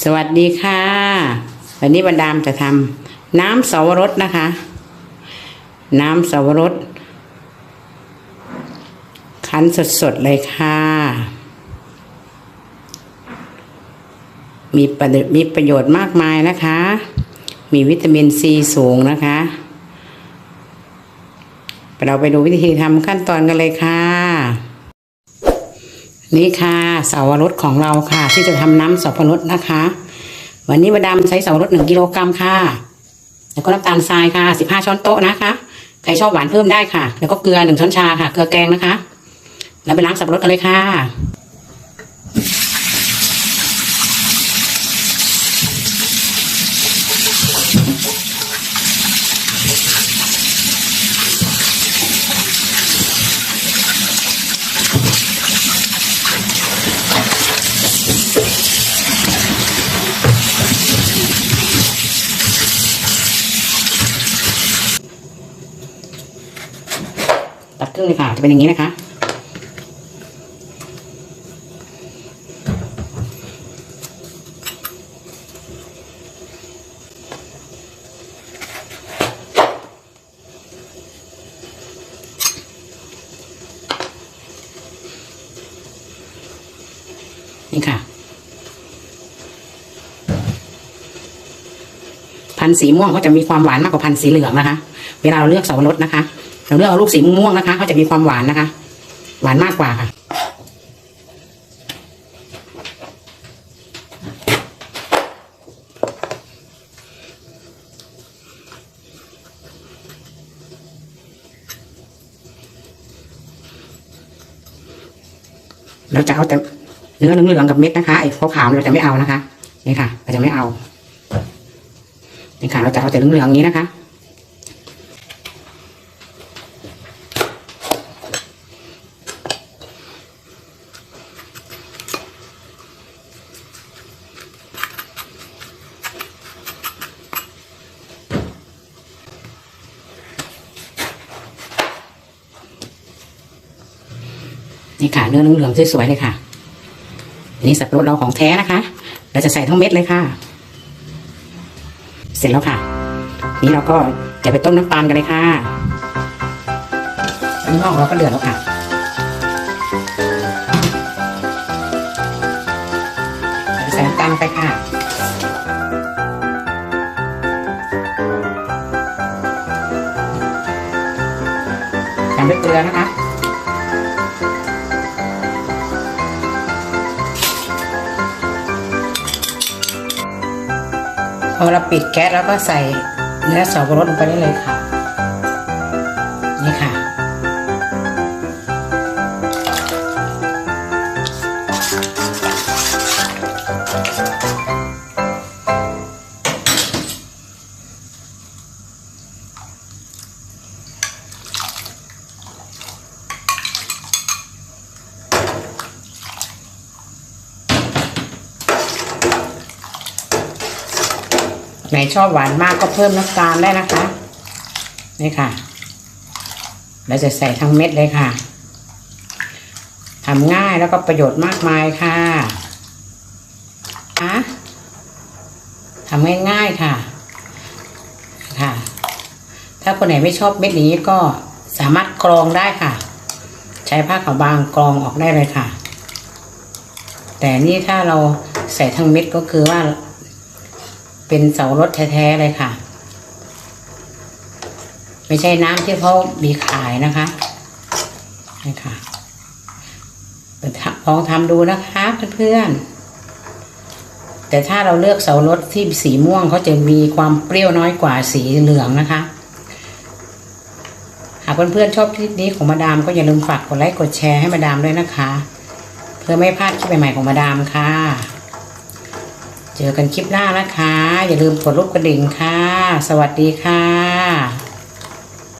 สวัสดีค่ะ วันนี้บรรดามจะทำน้ำสาวรสนะคะ น้ำสาวรสคั้นสดๆเลยค่ะ มีประมีประโยชน์มากมายนะคะ มีวิตามินซีสูงนะคะ เราไปดูวิธีทำขั้นตอนกันเลยค่ะ นี่ค่ะเสาวรสของเราค่ะ ที่จะทำน้ำสับปะรดนะคะ วันนี้มาดามใช้เสาวรสหนึ่งกิโลกรัมค่ะ แล้วก็น้ำตาลทรายค่ะสิบห้าช้อนโต๊ะนะคะใครชอบหวานเพิ่มได้ค่ะ แล้วก็เกลือหนึ่งช้อนชาค่ะ เกลือแกงนะคะ แล้วไปล้างสับปะรดกันเลยค่ะ ครึ่งเลยค่ะจะเป็นอย่างนี้นะคะ นี่ค่ะ พันธุ์สีม่วงก็จะมีความหวานมากกว่าพันธุ์สีเหลืองนะคะ เวลาเราเลือกสับปะรดนะคะ เราเลือกเอาลูกสีม่วงนะคะเขาจะมีความหวานนะคะ หวานมากกว่าค่ะ เราจะเอาแต่เนื้อเหลืองๆกับเม็ดนะคะไอ้ขาวๆเราจะไม่เอานะคะนี่ค่ะ เราจะไม่เอานี่ค่ะ เราจะเอาแต่เหลืองๆอย่างนี้นะคะ นี่ค่ะเนื้อเหลืองๆสวยๆเลยค่ะอันนี้สับปะรดเราของแท้นะคะ เราจะใส่ทั้งเม็ดเลยค่ะ เสร็จแล้วค่ะ นี่เราก็จะไปต้มน้ำตาลกันเลยค่ะน้ำนอกเราก็เดือดแล้วค่ะใส่น้ำตาลไปค่ะตามด้วยเกลือนะคะ อเราปิดแก๊สแล้วก็ใส่เนื้อสับปะรดลงไปได้เลยค่ะ นี่ค่ะ ไหนชอบหวานมากก็เพิ่มน้ำตาลได้นะคะ นี่ค่ะ เราจะใส่ทั้งเม็ดเลยค่ะทำง่ายแล้วก็ประโยชน์มากมายค่ะอะทำง่ายๆค่ะ ค่ะ ถ้าคนไหนไม่ชอบเม็ดนี้ก็สามารถกรองได้ค่ะ ใช้ผ้าขาวบางกรองออกได้เลยค่ะ แต่นี่ถ้าเราใส่ทั้งเม็ดก็คือว่า เป็นเสารถแท้ๆเลยค่ะ ไม่ใช่น้ำที่เขามีขายนะคะนี่ค่ะลองทำดูนะคะเพื่อนๆ แต่ถ้าเราเลือกเสารถที่สีม่วงเขาจะมีความเปรี้ยวน้อยกว่าสีเหลืองนะคะ หากเพื่อนๆชอบคลิปนี้ของมาดามก็อย่าลืมฝากกดไลค์กดแชร์ให้มาดามด้วยนะคะ เพื่อไม่พลาดคลิปใหม่ๆของมาดามค่ะ เจอกันคลิปหน้านะคะ อย่าลืมกดรูปกระดิ่งค่ะ สวัสดีค่ะ